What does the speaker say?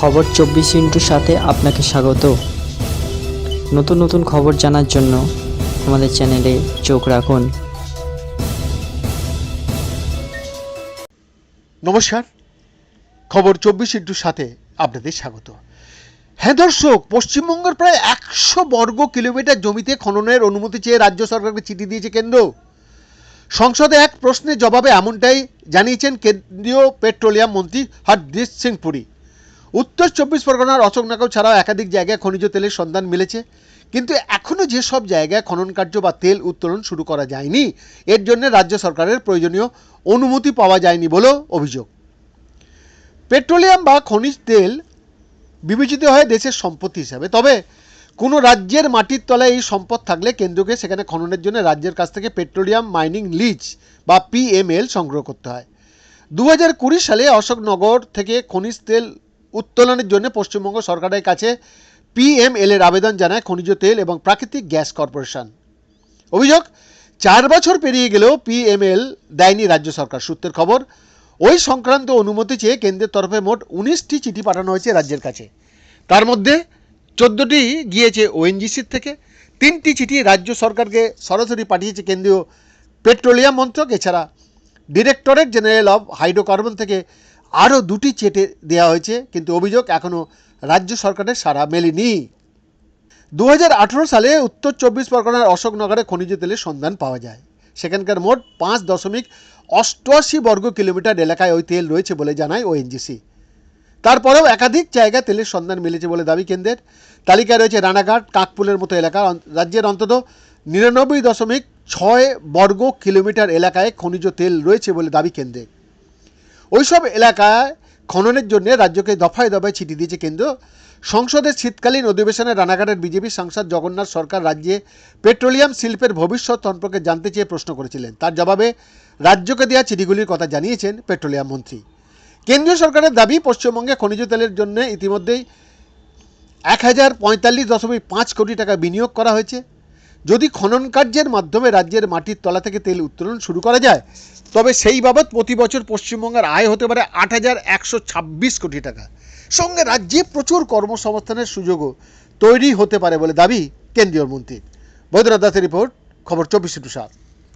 খবর চব্বিশ ইন্টুর সাথে আপনাকে স্বাগত। নতুন নতুন খবর জানার জন্য আমাদের চ্যানেলে চোখ রাখুন। নমস্কার। খবর চব্বিশ ইন্টুর সাথে আপনাদের স্বাগত। হ্যাঁ দর্শক, পশ্চিমবঙ্গের প্রায় একশো বর্গ কিলোমিটার জমিতে খননের অনুমতি চেয়ে রাজ্য সরকারকে চিঠি দিয়েছে কেন্দ্র। সংসদে এক প্রশ্নের জবাবে এমনটাই জানিয়েছেন কেন্দ্রীয় পেট্রোলিয়াম মন্ত্রী হরদীপ সিং পুরী। উত্তর চব্বিশ পরগনার অশোকনগর ছাড়াও একাধিক জায়গায় খনিজ তেলের সন্ধান মিলেছে। কিন্তু এখনও যেসব জায়গায় খনন কার্য বা তেল উত্তোলন শুরু করা যায়নি, এর জন্য রাজ্য সরকারের প্রয়োজনীয় অনুমতি পাওয়া যায়নি বলেও অভিযোগ। পেট্রোলিয়াম বা খনিজ তেল বিবেচিত হয় দেশের সম্পত্তি হিসাবে। তবে কোনো রাজ্যের মাটির তলায় এই সম্পদ থাকলে কেন্দ্রকে সেখানে খননের জন্য রাজ্যের কাছ থেকে পেট্রোলিয়াম, মাইনিং, লিজ বা পিএমএল সংগ্রহ করতে হয়। দু হাজার কুড়ি সালে অশোকনগর থেকে খনিজ তেল উত্তোলনের জন্য পশ্চিমবঙ্গ সরকারের কাছে পিএমএল এর আবেদন জানায় খনিজ তেল এবং প্রাকৃতিক গ্যাস কর্পোরেশন। অভিযোগ, চার বছর পেরিয়ে গেলেও পিএমএল দেয়নি রাজ্য সরকার। সূত্রের খবর, ওই সংক্রান্ত অনুমতি চেয়ে কেন্দ্রের তরফে মোট উনিশটি চিঠি পাঠানো হয়েছে রাজ্যের কাছে। তার মধ্যে চোদ্দোটি গিয়েছে ওএনজিসির থেকে, তিনটি চিঠি রাজ্য সরকারকে সরাসরি পাঠিয়েছে কেন্দ্রীয় পেট্রোলিয়াম মন্ত্রক। এছাড়া ডিরেক্টরেট জেনারেল অফ হাইড্রোকার্বন থেকে আরও দুটি চেটে দেওয়া হয়েছে, কিন্তু অভিযোগ এখনও রাজ্য সরকারের সাড়া মেলেনি। দু হাজার আঠেরো সালে উত্তর চব্বিশ পরগনার অশোকনগরে খনিজ তেলের সন্ধান পাওয়া যায়। সেখানকার মোট পাঁচ দশমিক অষ্টআশি বর্গ কিলোমিটার এলাকায় ওই তেল রয়েছে বলে জানায় ওএনজিসি তারপরেও একাধিক জায়গায় তেলের সন্ধান মিলেছে বলে দাবি কেন্দ্রের তালিকায় রয়েছে রানাঘাট, কাকপুলের মতো এলাকা রাজ্যের অন্তত নিরানব্বই দশমিক ছয় বর্গ কিলোমিটার এলাকায় খনিজ তেল রয়েছে বলে দাবি কেন্দ্রের। ওইসব এলাকায় খননের জন্য রাজ্যকে দফায় দফায় চিঠি দিয়েছে কেন্দ্র। সংসদের শীতকালীন অধিবেশনে রানাঘাটের বিজেপি সাংসদ জগন্নাথ সরকার রাজ্যে পেট্রোলিয়াম শিল্পের ভবিষ্যৎ সম্পর্কে জানতে চেয়ে প্রশ্ন করেছিলেন। তার জবাবে রাজ্যকে দেওয়া চিঠিগুলির কথা জানিয়েছেন পেট্রোলিয়াম মন্ত্রী। কেন্দ্রীয় সরকারের দাবি, পশ্চিমবঙ্গে খনিজ তেলের জন্য ইতিমধ্যেই এক হাজার পঁয়তাল্লিশ দশমিক পাঁচ কোটি টাকা বিনিয়োগ করা হয়েছে। যদি খনন কার্যের মাধ্যমে রাজ্যের মাটির তলা থেকে তেল উত্তোলন শুরু করা যায়, তবে সেই বাবদ প্রতি বছর পশ্চিমবঙ্গের আয় হতে পারে আট হাজার একশো ছাব্বিশ কোটি টাকা। সঙ্গে রাজ্যে প্রচুর কর্মসংস্থানের সুযোগও তৈরি হতে পারে বলে দাবি কেন্দ্রীয় মন্ত্রী। বৈদ্যনাথ দাসের রিপোর্ট, খবর চব্বিশে টু সাত